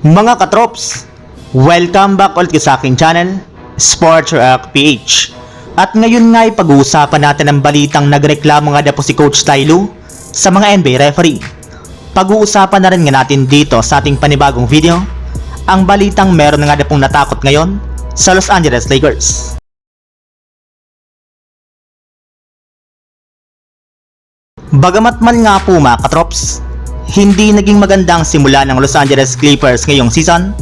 Mga katrops, welcome back ulit sa aking channel, Sports Rock PH. At ngayon nga ay pag-uusapan natin ang balitang nagreklamo nga na po si Coach Tyloo sa mga NBA referee. Pag-uusapan na rin nga natin dito sa ating panibagong video, ang balitang meron nga na pong natakot ngayon sa Los Angeles Lakers. Bagamat man nga po mga katrops, hindi naging magandang simula ng Los Angeles Clippers ngayong season,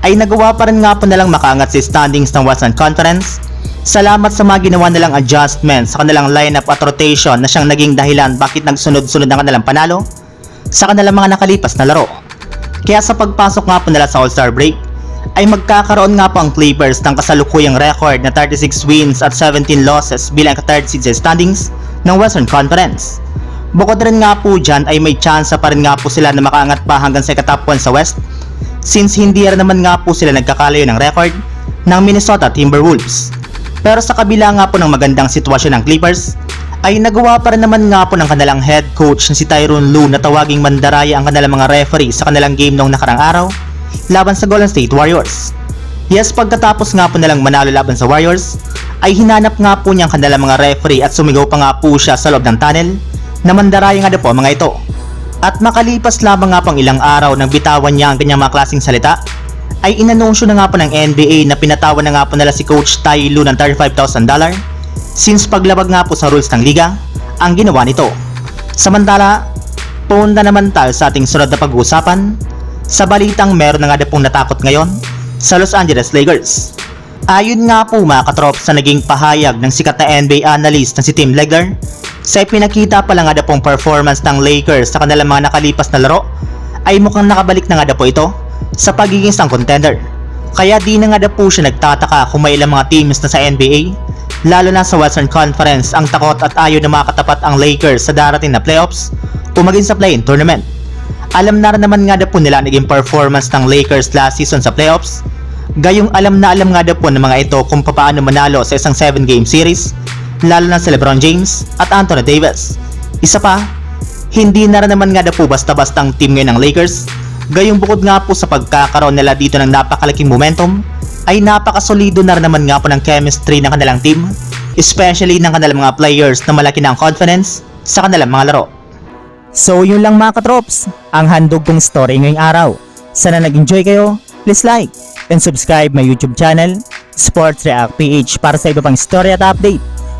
ay nagawa pa rin nga po nalang makaangat sa standings ng Western Conference salamat sa mga ginawa nilang adjustments sa kanilang lineup at rotation na siyang naging dahilan bakit nagsunod-sunod ang kanilang panalo sa kanilang mga nakalipas na laro. Kaya sa pagpasok nga po nila sa All-Star break, ay magkakaroon nga po ang Clippers ng kasalukuyang record na 36 wins at 17 losses bilang ka-third seed standings ng Western Conference. Bukod rin nga po dyan ay may chance pa rin nga po sila na makaangat pa hanggang sa katop 1 sa West since hindi rin naman nga po sila nagkakalayo ng record ng Minnesota Timberwolves. Pero sa kabila nga po ng magandang sitwasyon ng Clippers, ay nagawa pa rin naman nga po ng kanilang head coach na si Tyronn Lue na tawaging mandaraya ang kanilang mga referee sa kanilang game noong nakarang araw laban sa Golden State Warriors. Yes, pagkatapos nga po nilang manalo laban sa Warriors, ay hinanap nga po niya ang kanilang mga referee at sumigaw pa nga po siya sa loob ng tunnel na mandaraya nga daw po mga ito. At makalipas lamang nga pang ilang araw nang bitawan niya ang kanyang mga klaseng salita, ay inanunsyo na nga po ng NBA na pinatawan na nga po nila si Coach Ty Lue ng $35,000 since paglabag nga po sa rules ng liga ang ginawa nito. Samantala, punta naman tayo sa ating sunod na pag-uusapan sa balitang meron na nga pong natakot ngayon sa Los Angeles Lakers. Ayon nga po mga katrops sa naging pahayag ng sikat na NBA analyst na si Tim Legler, sa pinakita pa lang nga pong performance ng Lakers sa kanilang mga nakalipas na laro, ay mukhang nakabalik na nga po ito sa pagiging isang contender. Kaya di na nga po siya nagtataka kung may ilang mga teams na sa NBA, lalo na sa Western Conference ang takot at ayaw na makatapat ang Lakers sa darating na playoffs o maging sa play-in tournament. Alam na rin naman nga po nila naging performance ng Lakers last season sa playoffs, gayong alam na alam nga na po ng mga ito kung paano manalo sa isang 7 game series, lalo na si Lebron James at Anthony Davis. Isa pa, hindi na rin naman nga na po basta-basta ang team ngayon ng Lakers, gayong bukod nga po sa pagkakaroon nila dito ng napakalaking momentum, ay napakasolido na rin naman nga po ng chemistry ng kanilang team, especially ng kanilang mga players na malaki na ang confidence sa kanilang mga laro. So yun lang mga katrops, ang handog kong story ngayong araw. Sana nag-enjoy kayo, please like and subscribe my YouTube channel, Sports React PH para sa iba pang story at update